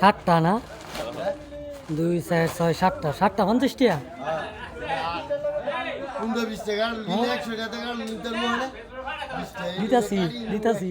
ষাটটা না? দুই চার ছয় সাতটা। সাতটা পঞ্চাশ টিয়া? পনেরো বিশ টাকা একশো টাকা দিতাছি। দিতাছি।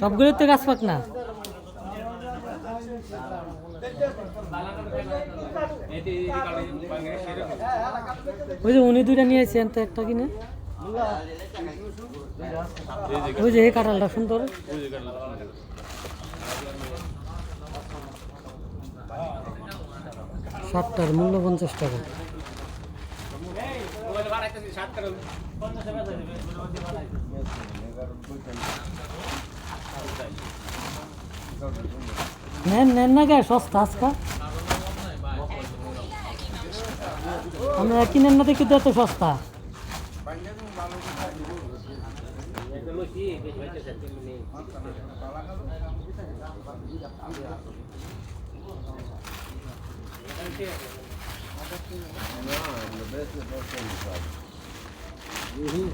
সবগুলোর তো গাছ পাক না। ওই যে উনি দুইটা নিয়ে আসছেন তো একটা কিনে। ওই যে কাঁঠালটা, সুন্দর। সাতটার মূল্য পঞ্চাশ টাকা। নেন নেন না গে সস্তা আজকা। আমরা কিনেন না দেখি এত সস্তা।